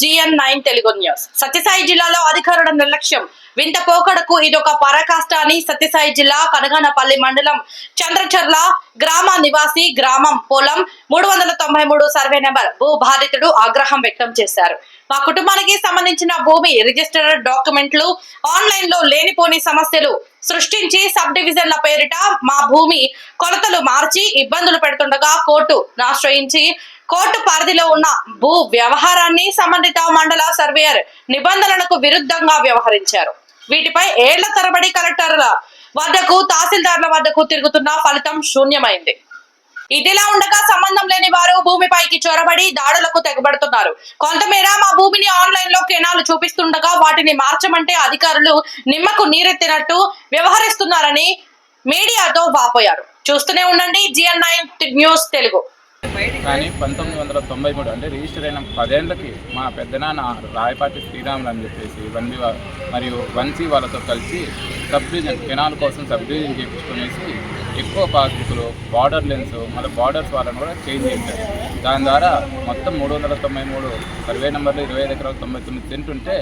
GN nine Telugu news. Satyasai జిల్లాలో అధికారుల నిర్లక్ష్యం. వింత పోకడకు ఇదొక పరాకాష్ట అని సత్యసాయి జిల్లా కనగానపల్లి మండలం చంద్రచర్ల గ్రామ నివాసి గ్రామం పొలం మూడు వందల తొంభై మూడు సర్వే నెంబర్. భూ బాధితుడు ఆగ్రహం వ్యక్తం చేశారు. మా కుటుంబానికి సంబంధించిన భూమి రిజిస్టర్ డాక్యుమెంట్లు ఆన్లైన్లో లేనిపోని సమస్యలు సృష్టించి సబ్ డివిజన్ల పేరిట మా భూమి కొలతలు మార్చి ఇబ్బందులు పెడుతుండగా కోర్టు ఆశ్రయించి కోర్టు పరిధిలో ఉన్న భూ వ్యవహారాన్ని సంబంధిత మండల సర్వేయర్ నిబంధనలకు విరుద్ధంగా వ్యవహరించారు. వీటిపై ఏళ్ళ తరబడి కలెక్టర్ల వద్దకు తహసీల్దార్ల వద్దకు తిరుగుతున్న ఫలితం శూన్యమైంది. ఇదిలా ఉండగా సంబంధం లేని వారు భూమిపైకి చొరబడి దాడులకు తెగబడుతున్నారు. కొంతమేర మా భూమిని ఆన్లైన్లో కెనాలు చూపిస్తుండగా వాటిని మార్చమంటే అధికారులు నిమ్మకు నీరెత్తినట్టు వ్యవహరిస్తున్నారని మీడియాతో వాపోయారు. చూస్తూనే ఉండండి జిఎన్ నైన్ న్యూస్ తెలుగు. కానీ పంతొమ్మిది వందల తొంభై మూడు అంటే రిజిస్టర్ అయిన పదేళ్ళకి మా పెద్దనాన్న రాయపాటి శ్రీరాములు అని చెప్పేసి వన్వి మరియు వన్సీ వాళ్ళతో కలిసి సబ్ డివిజన్ కెనాల్ కోసం సబ్ డివిజన్ చేయించుకునేసి ఎక్కువ పాస్బుక్లు బార్డర్ లెన్స్ మళ్ళీ బార్డర్స్ వాళ్ళని కూడా చేంజ్ చేశారు. దాని ద్వారా మొత్తం మూడు వందల తొంభై మూడు సర్వే నెంబర్లు ఇరవై ఐదు ఎకరాలు తొంభై తొమ్మిది సెంట్లు ఉంటే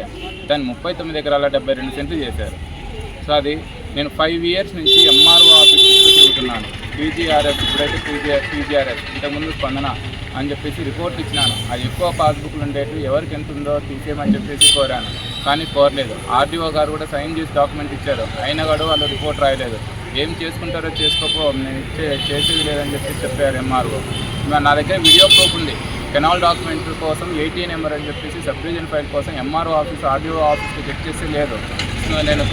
దాన్ని ముప్పై తొమ్మిది ఎకరాల డెబ్బై రెండు సెంట్లు చేశారు. సో అది నేను ఫైవ్ ఇయర్స్ నుంచి ఎంఆర్ఓ ఆఫీస్ చుట్టూ తిరుగుతున్నాను. పీజీఆర్ఎస్ ఇప్పుడైతే పీజీఆర్ పీజీఆర్ఎస్ ఇంతకుముందు స్పందన అని చెప్పేసి రిపోర్ట్ ఇచ్చినాను. అది ఎక్కువ పాస్బుక్లు ఉండేవి ఎవరికి ఎంత ఉందో తీసేయమని చెప్పేసి కోరాను. కానీ కోరలేదు. ఆర్డీఓ గారు కూడా సైన్ చేసి డాక్యుమెంట్ ఇచ్చారు. అయినా కూడా వాళ్ళు రిపోర్ట్ రాయలేదు. ఏం చేసుకుంటారో చేసుకోపో నేను ఇచ్చే చేసేది లేదని చెప్పి చెప్పారు ఎంఆర్ఓ. నా దగ్గర వీడియో ప్రూఫ్ ఉంది. కెనాల్ డాక్యుమెంట్ కోసం ఎయిటీ నెంబర్ అని చెప్పేసి సబ్ డివిజన్ ఫైల్ కోసం ఎంఆర్ఓ ఆఫీస్ ఆర్డీఓ ఆఫీస్కి చెక్ చేసి లేదు. నేను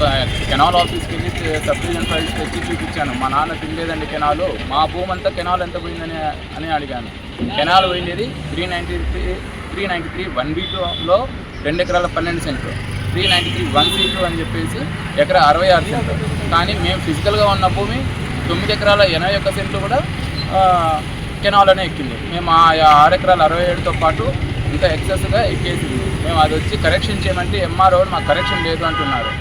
కెనాల్ ఆఫీస్కి వెళ్ళి సబ్ డివిజన్ ఫైల్స్ తెచ్చి చూపించాను. మా నాన్న తినలేదండి కెనాలు. మా భూమి అంతా కెనాల్ ఎంత పోయిందని అని అడిగాను. కెనాల్ పోయింది three ninety three three ninety three one B టూలో రెండు ఎకరాల పన్నెండు సెంట్లు. Three ninety three one B two అని చెప్పేసి ఎకరా అరవై ఆరు సెంట్లు. కానీ మేము ఫిజికల్గా ఉన్న భూమి తొమ్మిది ఎకరాల ఎనభై ఒక్క సెంట్లు కూడా కెనాల్ అనే ఎక్కింది. మేము ఆ ఆరు ఎకరాల అరవై ఏడుతో పాటు ఇంకా ఎక్సెస్గా ఎక్కేసింది మేము అది వచ్చి కరెక్షన్ చేయమంటే ఎంఆర్ఓ మాకు కరెక్షన్ లేదు అంటున్నారు.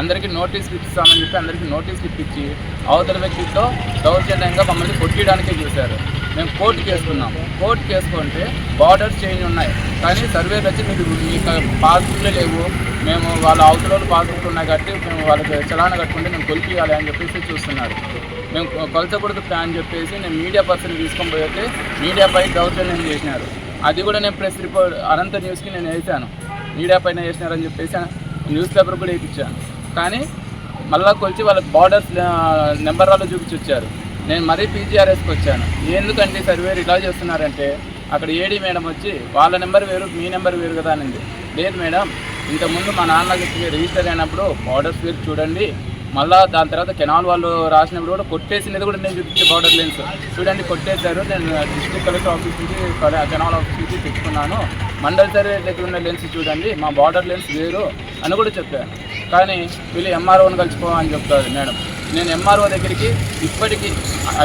అందరికీ నోటీస్ ఇప్పిస్తామని చెప్పి అందరికీ నోటీస్ ఇప్పించి అవతల వ్యక్తితో దౌర్జన్యంగా మమ్మల్ని కొట్టియడానికే చూశారు. మేము కోర్టు వేసుకున్నాం కోర్టు చేసుకుంటే బార్డర్స్ చేంజ్ ఉన్నాయి. కానీ సర్వే వచ్చి మీకు మీకు పాస్బుక్లే లేవు. మేము వాళ్ళ అవతల పాస్బుక్లు ఉన్నాయి కాబట్టి మేము వాళ్ళకి చలాన కట్టుకుంటే మేము కొలిపియాలి అని చెప్పేసి చూస్తున్నారు. మేము కొలచకూడదు ప్లాన్ చెప్పేసి నేను మీడియా పర్సన్ తీసుకొని పోయితే మీడియాపై దౌర్జన్యం చేసినారు. అది కూడా నేను ప్రెస్ రిపోర్ట్ అనంత న్యూస్కి నేను వేసాను మీడియా పైన వేసినారని చెప్పేసి న్యూస్ పేపర్ కూడా వేయించాను కానీ మళ్ళా కొలిచి వాళ్ళ బార్డర్స్ నెంబర్ వాళ్ళు చూపించి వచ్చారు. నేను మరీ పీజీఆర్ఎస్కి వచ్చాను. ఎందుకంటే సర్వేర్ ఇలా చేస్తున్నారంటే అక్కడ ఏడీ మేడం వచ్చి వాళ్ళ నెంబర్ వేరు మీ నెంబర్ వేరు కదా అనింది. లేదు మేడం ఇంతకుముందు మా నాన్నకి రిజిస్టర్ అయినప్పుడు బార్డర్స్ వేరు చూడండి. మళ్ళీ దాని తర్వాత కెనాల్ వాళ్ళు రాసినప్పుడు కూడా కొట్టేసినది కూడా నేను చూపించే బార్డర్ లెన్స్. చూడండి కొట్టేశారు. నేను డిస్ట్రిక్ట్ కలెక్టర్ ఆఫీస్ నుంచి కెనాల్ ఆఫీస్ నుంచి తెచ్చుకున్నాను. మండల్ సర్వే దగ్గర ఉన్న లెన్స్ చూడండి మా బార్డర్ లెన్స్ వేరు అని కూడా చెప్పాను కానీ వీళ్ళు ఎంఆర్ఓని కలిసిపో అని చెప్తారు మేడం. నేను ఎంఆర్ఓ దగ్గరికి ఇప్పటికీ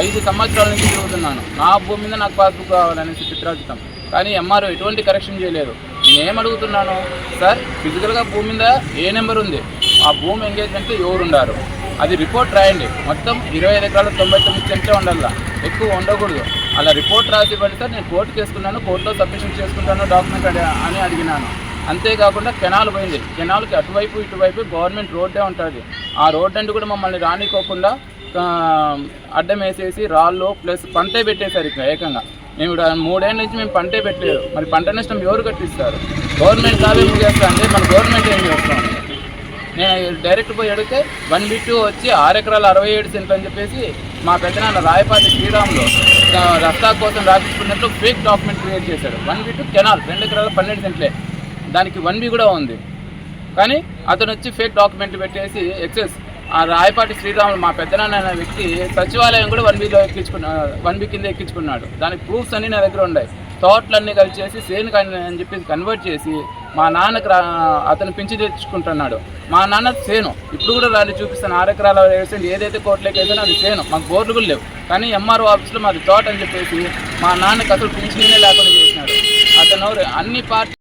ఐదు సంవత్సరాల నుంచి తిరుగుతున్నాను. నా భూమి మీద నాకు పాస్బుక్ కావాలనేసి చిత్రాజితం కానీ ఎంఆర్ఓ ఎటువంటి కరెక్షన్ చేయలేదు. నేను అడుగుతున్నాను? సార్ ఫిజికల్గా భూమి మీద ఏ నెంబర్ ఉంది? ఆ భూమి ఎంగేజ్మెంట్లో ఎవరు ఉండారు? అది రిపోర్ట్ రాయండి. మొత్తం ఇరవై ఐదు ఎకరాలు తొంభై తొమ్మిది సెంట్లే ఉండాలా. ఎక్కువ ఉండకూడదు. అలా రిపోర్ట్ రాసి ఇవ్వండి సార్. నేను కోర్టు చేసుకున్నాను కోర్టులో సబ్మిషన్ చేసుకుంటాను. డాక్యుమెంట్ అని అడిగినాను. అంతేకాకుండా కెనాల్ పోయింది. కెనాల్కి అటువైపు ఇటువైపు గవర్నమెంట్ రోడ్డే ఉంటుంది. ఆ రోడ్ అంటే కూడా మమ్మల్ని రానికోకుండా అడ్డం వేసేసి రాళ్ళు ప్లస్ పంటే పెట్టేశారు ఇక్కడ ఏకంగా. మేము మూడేళ్ళ నుంచి మేము పంటే పెట్టలేదు. మరి పంట నష్టం ఎవరు కట్టిస్తారు? గవర్నమెంట్ కావే చేస్తా అంటే మన గవర్నమెంట్ ఏం చేస్తాం నేను డైరెక్ట్ పోయి అడిగితే వన్ బీ టూ వచ్చి ఆరు ఎకరాలు అరవై ఏడు సెంట్లు అని చెప్పేసి మా పెద్దనాన్న రాయపాటి శ్రీరాములు రక్తా రస్తా కోసం రాపించుకున్నట్లు ఫేక్ డాక్యుమెంట్ క్రియేట్ చేశాడు. వన్ బీ టూ కెనాల్ రెండు ఎకరాల పన్నెండు సెంట్లే. దానికి వన్ బి కూడా ఉంది. కానీ అతను వచ్చి ఫేక్ డాక్యుమెంట్ పెట్టేసి ఎక్సెస్ ఆ రాయపాటి శ్రీరాములు మా పెద్దనాన్న అనే వ్యక్తి సచివాలయం కూడా వన్ వీలో ఎక్కించుకున్నా వన్ వీ కింద ఎక్కించుకున్నాడు. దానికి ప్రూఫ్స్ అన్నీ నా దగ్గర ఉన్నాయి. తోటలన్నీ కలిసేసి సేను అని చెప్పేసి కన్వర్ట్ చేసి మా నాన్నకు రా అతను పెంచి తెచ్చుకుంటున్నాడు. మా నాన్న సేను. ఇప్పుడు కూడా రాని చూపిస్తాను. ఆరు ఎకరాల వేసండి ఏదైతే కోట్లకి వేసానో అది సేను. మాకు బోర్లు కూడా లేవు. కానీ ఎంఆర్ఓ ఆఫీస్లో మాది తోట అని చెప్పేసి మా నాన్నకు అసలు పింఛనే లేకుండా చేసినాడు. అతను అన్ని పార్టీ